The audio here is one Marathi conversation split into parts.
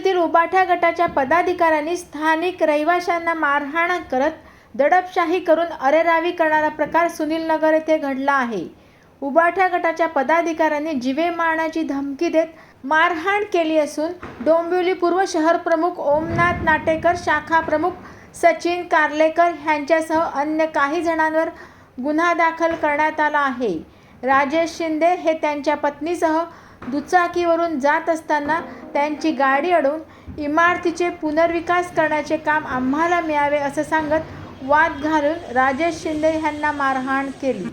गटाच्या पदाधिकाऱ्यांनी स्थानिक रहिवाशांना मारहाण करत दडपशाही करून अरेरावी करणारा प्रकार सुनील नगर येथे घडला आहे. उबाठा गटाच्या पदाधिकाऱ्यांनी जिवे मारण्याची धमकी देत मारहाण केली असून डोंबिवली पूर्व शहर प्रमुख ओमनाथ नाटेकर शाखा प्रमुख सचिन कार्लेकर यांच्यासह अन्य काही जणांवर गुन्हा दाखल करण्यात आला आहे. राजेश शिंदे हे त्यांच्या पत्नीसह दुचाकीवरून जात असताना त्यांची गाडी अडवून इमारतीचे पुनर्विकास करण्याचे काम आम्हाला मिळावे असं सांगत वाद घालून राजेश शिंदे यांना मारहाण केली.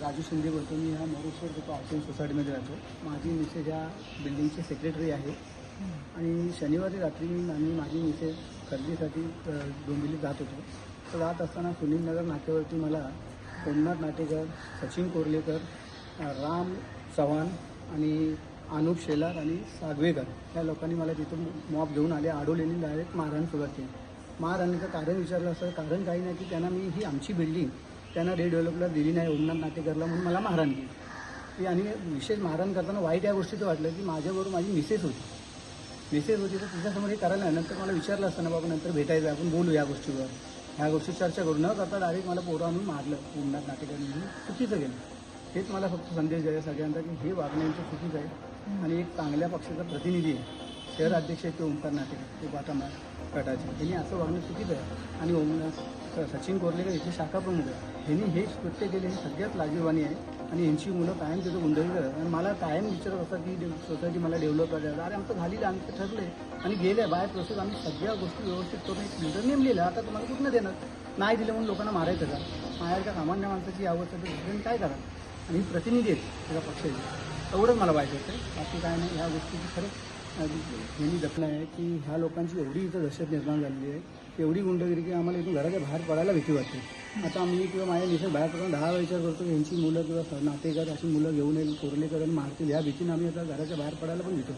राजू शिंदे बोलतो मी ह्या मोरेश्वर जो हाऊसिंग सोसायटीमध्ये राहतो माझी मिसेस ह्या बिल्डिंगची सेक्रेटरी आहे. आणि शनिवारी रात्री मी आणि माझी मिसेस खरेदीसाठी डोंबिलीत डोंबिवली जात होतो. तर जात असताना सुनील नगर नाक्यावरती मला सोमनाथ नाटेकर सचिन कोर्लेकर राम चव्हाण आणि अनुप शेलार आणि सागवेकर या लोकांनी मला तिथून मॉप घेऊन आले. अडवलेली डायरेक्ट मारहाण सुरुवात केली. मारहाणीचं कारण विचारलं असतं कारण काही नाही की त्यांना मी ही आमची बिल्डिंग त्यांना रिडेव्हलपला दिली नाही ओमनाथ नाटेकरला म्हणून मला मारहाण केली. ती आणि विशेष मारहाण करताना वाईट या गोष्टीचं वाटलं की माझ्याबरोबर माझी मिसेस होती. मिसेस होती तर तिच्यासमोर हे करायला नाही नंतर मला विचारलं असतं ना बाबा नंतर भेटायचं आपण बोलू या गोष्टीवर. ह्या गोष्टी चर्चा करू. न करता डायरेक्ट मला पोरं आणून मारलं ओमनाथ नाटेकरने म्हणून चुकीचं गेलं हेच मला फक्त संदेश द्यायचा सगळ्यांचा की हे वागण्याचं चुकीचं आहे आणि एक चांगल्या पक्षाचा प्रतिनिधी आहे. शहर अध्यक्ष आहे ते ओमकार नाटे. ते बाटामार गटाचे. त्यांनी असं वागणं चुकीचं आहे. आणि ओमनाथ सचिन कोर्लेकर याचे शाखा प्रमुख आहे. ह्यांनी हे कृत्य केले. हे सगळ्यात लाजीवानी आहे. आणि यांची मुलं कायम तिथं गुंडही करतात. आणि मला कायम विचारत असतात की सोसायटी मला डेव्हलप करायचं अरे आमचं झाली आमचं ठरलं आहे आणि गेलं आहे बाय प्रोसेस आम्ही सगळ्या गोष्टी व्यवस्थित करून एक लिडर नेमलेलं आता तुम्हाला कुठनं देणार? नाही दिलं म्हणून लोकांना मारायचं का? मायाच्या सामान्य माणसाची अवस्था तर काय करा आणि प्रतिनिधी आहेत त्याच्या पक्षाचे एवढंच मला पाहिजे होतं बाकी काय नाही ह्या गोष्टीची खरंच मी जपणं आहे की ह्या लोकांची एवढी इथं दहशत निर्माण झालेली आहे की एवढी गुंडगिरी की आम्हाला इथून घराच्या बाहेर पडायला भीती वाटते. आता आम्ही किंवा माझ्या निसर्ग बाहेर पडून दहा विचार करतो की ह्यांची मुलं किंवा स- अशी मुलं घेऊन येईल कोरलेकर आणि मारतील ह्या भीतीनं आम्ही आता घराच्या बाहेर पडायला पण भीतो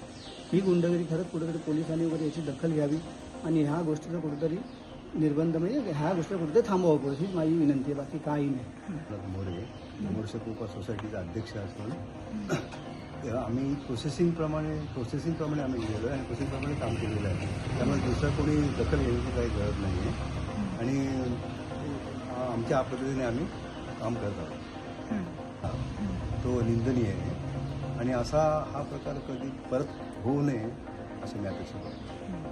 ही गुंडगिरी खरंच कुठेतरी पोलिसांनी वगैरे याची दखल घ्यावी आणि ह्या गोष्टीचं कुठेतरी निर्बंध म्हणजे ह्या गोष्टी कुठे थांबवावं पुढे. हीच माझी विनंती आहे. बाकी काही नाही. मोरे मोर्श कोपा सोसायटीचा अध्यक्ष असून आम्ही प्रोसेसिंगप्रमाणे प्रोसेसिंगप्रमाणे आम्ही गेलो आहे आणि प्रोसेसिंगप्रमाणे काम केलेलं आहे. त्यामुळे दुसरं कोणी दखल घेण्याची काही गरज नाही आहे. आणि आमच्या पद्धतीने आम्ही काम करत आहोत. तो निंदनीय आहे. आणि असा हा प्रकार कधी परत होऊ नये असं मी अपेक्षा करतो.